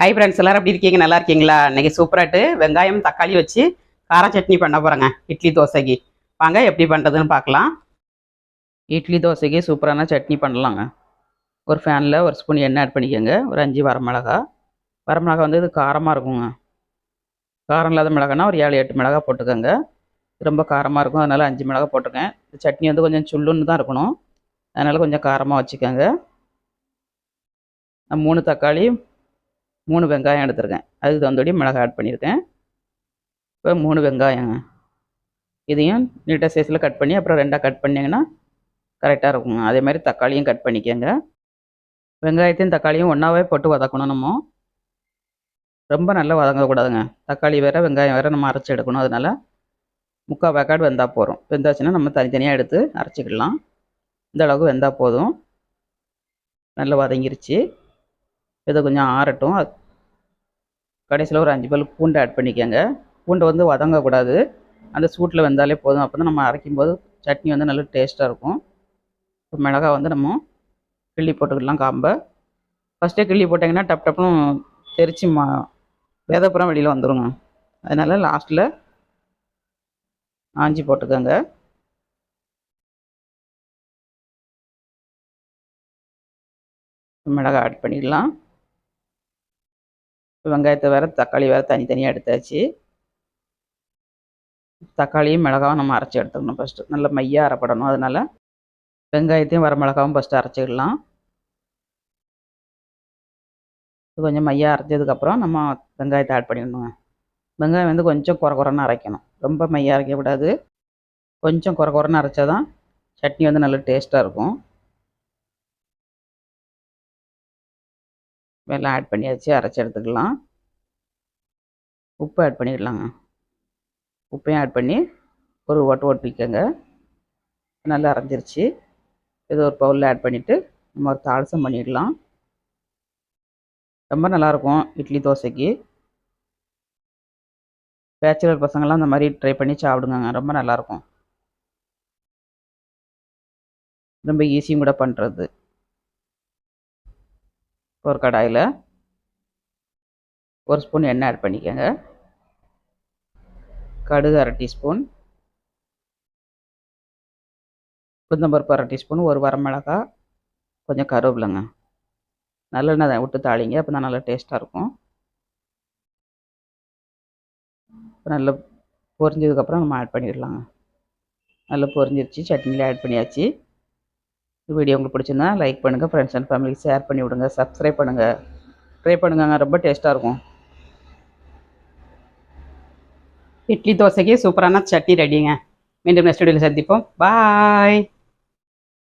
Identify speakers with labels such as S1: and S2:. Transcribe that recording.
S1: hi friends எல்லோரும் எப்படி இருக்கீங்க நல்லா இருக்கீங்களா இன்றைக்கி சூப்பராகிட்டு வெங்காயம் தக்காளி வச்சு கார சட்னி பண்ண போகிறேங்க இட்லி தோசைக்கு வாங்க எப்படி பண்ணுறதுன்னு பார்க்கலாம் இட்லி தோசைக்கு சூப்பரான சட்னி பண்ணலாங்க ஒரு ஃபேனில் ஒரு ஸ்பூன் எண்ணெய் ஆட் பண்ணிக்கோங்க ஒரு அஞ்சு வரமிளகா வரமிளகா வந்து இது காரமாக இருக்குங்க காரம் இல்லாத மிளகானா ஒரு ஏழு எட்டு மிளகா போட்டுக்கோங்க ரொம்ப காரமாக இருக்கும் அதனால் அஞ்சு மிளகா போட்டிருக்கேன் சட்னி வந்து கொஞ்சம் சுள்ளுன்னு தான் இருக்கணும் அதனால் கொஞ்சம் காரமாக வச்சுக்கோங்க மூணு தக்காளி மூணு வெங்காயம் எடுத்திருக்கேன் அதுக்கு தகுந்தபடி மிளகாய் ஆட் பண்ணியிருக்கேன் இப்போ மூணு வெங்காயம் இதையும் நீட்டாக சைஸில் கட் பண்ணி அப்புறம் ரெண்டாக கட் பண்ணிங்கன்னா கரெக்டாக இருக்குங்க அதே மாதிரி தக்காளியும் கட் பண்ணிக்கோங்க வெங்காயத்தையும் தக்காளியும் ஒன்றாவே போட்டு வதக்கணும் நம்ம ரொம்ப நல்லா வதங்கக்கூடாதுங்க தக்காளி வேறு வெங்காயம் வேறு நம்ம அரைச்சி எடுக்கணும் அதனால் முக்கால் வேக்காடு வெந்தால் போகிறோம் வெந்தாச்சுன்னா நம்ம தனித்தனியாக எடுத்து அரைச்சிக்கிடலாம் இந்த அளவுக்கு வெந்தால் போதும் நல்லா வதங்கிருச்சு இதை கொஞ்சம் ஆறட்டும் கடைசியில் ஒரு அஞ்சு பல் பூண்டை ஆட் பண்ணிக்கோங்க பூண்டை வந்து வதங்கக்கூடாது அந்த சூட்டில் வந்தாலே போதும் அப்போ தான் நம்ம அரைக்கும் போது சட்னி வந்து நல்ல டேஸ்ட்டாக இருக்கும் இப்போ மிளகா வந்து நம்ம கிள்ளி போட்டுக்கலாம் காம்பை ஃபஸ்ட்டே கிள்ளி போட்டிங்கன்னா டப் டப்புன்னு தெரிச்சு மா வேதப்புறம் வெளியில் வந்துடுங்க அதனால் லாஸ்ட்டில் ஆஞ்சி போட்டுக்கோங்க மிளகா ஆட் பண்ணிடலாம் வெங்காயத்தை வேறு தக்காளி வேறு தனித்தனியாக எடுத்தாச்சு தக்காளியும் மிளகாவும் நம்ம அரைச்சி எடுத்துக்கணும் ஃபஸ்ட்டு நல்ல மையாக அரைப்படணும் அதனால் வெங்காயத்தையும் வர மிளகாவும் ஃபஸ்ட்டு அரைச்சிக்கலாம் கொஞ்சம் மையாக அரைச்சதுக்கப்புறம் நம்ம வெங்காயத்தை ஆட் பண்ணிடணுங்க வெங்காயம் வந்து கொஞ்சம் குறை குறைன்னு அரைக்கணும் ரொம்ப மையாக அரைக்கக்கூடாது கொஞ்சம் குறை குறைன்னு அரைச்சா தான் சட்னி வந்து நல்ல டேஸ்ட்டாக இருக்கும் வெள்ளம் ஆட் பண்ணியாச்சு அரைச்சி எடுத்துக்கலாம் உப்பு ஆட் பண்ணிடலாங்க உப்பையும் ஆட் பண்ணி ஒரு ஓட்டு ஒட்டிக்கோங்க நல்லா அரைஞ்சிருச்சு ஏதோ ஒரு பவுலில் ஆட் பண்ணிவிட்டு நம்ம ஒரு தாளசம் பண்ணிடலாம் ரொம்ப நல்லாயிருக்கும் இட்லி தோசைக்கு பேச்சுலர் பசங்கள்லாம் அந்த மாதிரி ட்ரை பண்ணி சாப்பிடுங்க ரொம்ப நல்லாயிருக்கும் ரொம்ப ஈஸியும் கூட பண்ணுறது ஒரு கடாயில் ஒரு ஸ்பூன் எண்ணெய் ஆட் பண்ணிக்கோங்க கடுகு அரை டீஸ்பூன் உளுந்தம்பருப்பு அரை டீஸ்பூன் ஒரு மிளகா கொஞ்சம் கருவேப்பிலங்க நல்லெண்ணெய் விட்டு தாளிங்க அப்போ தான் நல்லா டேஸ்ட்டாக இருக்கும் நல்லா பொரிஞ்சதுக்கப்புறம் நம்ம ஆட் பண்ணிடலாங்க நல்லா பொரிஞ்சிருச்சு சட்னியில் ஆட் பண்ணியாச்சு வீடியோ உங்களுக்கு பிடிச்சிருந்தா லைக் பண்ணுங்கள் ஃப்ரெண்ட்ஸ் அண்ட் ஃபேமிலிக்கு ஷேர் பண்ணி விடுங்க சப்ஸ்கிரைப் பண்ணுங்கள் ட்ரை பண்ணுங்கங்க ரொம்ப டேஸ்ட்டாக இருக்கும் இட்லி தோசைக்கு சூப்பரான சட்னி ரெடிங்க மீண்டும் நெக்ஸ்ட் வீடியோவில் சந்திப்போம் பாய்